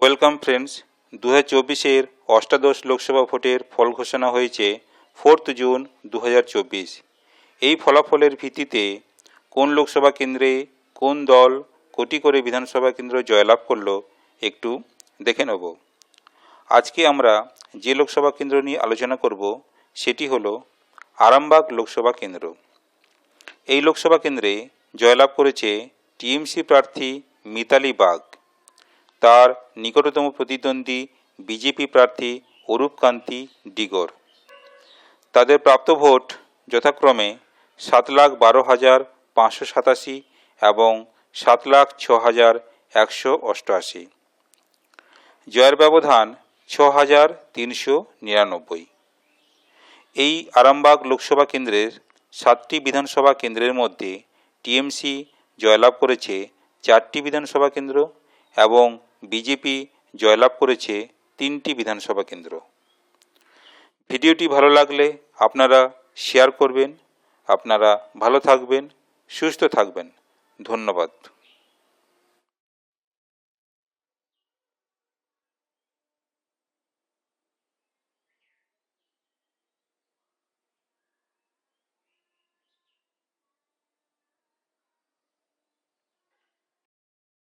Welcome friends দু হাজার চব্বিশের অষ্টাদশ লোকসভা ভোটের ফল ঘোষণা হয়েছে ফোর্থ জুন দু হাজার চব্বিশ। এই ফলাফলের ভিত্তিতে কোন লোকসভা কেন্দ্রে কোন দল কোটি করে বিধানসভা কেন্দ্র জয়লাভ করল একটু দেখে নেব। আজকে আমরা যে লোকসভা কেন্দ্র নিয়ে আলোচনা করব, সেটি হল আরামবাগ লোকসভা কেন্দ্র। এই লোকসভা কেন্দ্রে জয়লাভ করেছে টিএমসি প্রার্থী মিতালি বাগ। তার নিকটতম প্রতিদ্বন্দ্বী বিজেপি প্রার্থী অরূপকান্তি ডিগর। তাদের প্রাপ্ত ভোট যথাক্রমে সাত লাখ বারো হাজার পাঁচশো সাতাশি এবং সাত লাখ ছ হাজার একশো অষ্টআশি। জয়ের ব্যবধান ছ হাজার তিনশো নিরানব্বই। এই আরামবাগ লোকসভা কেন্দ্রের সাতটি বিধানসভা কেন্দ্রের মধ্যে টিএমসি জয়লাভ করেছে চারটি বিধানসভা কেন্দ্র এবং বিজেপি জয়লাভ করেছে তিনটি বিধানসভা কেন্দ্র। ভিডিওটি ভালো লাগলে আপনারা শেয়ার করবেন, আপনারা ভালো থাকবেন, সুস্থ থাকবেন। ধন্যবাদ।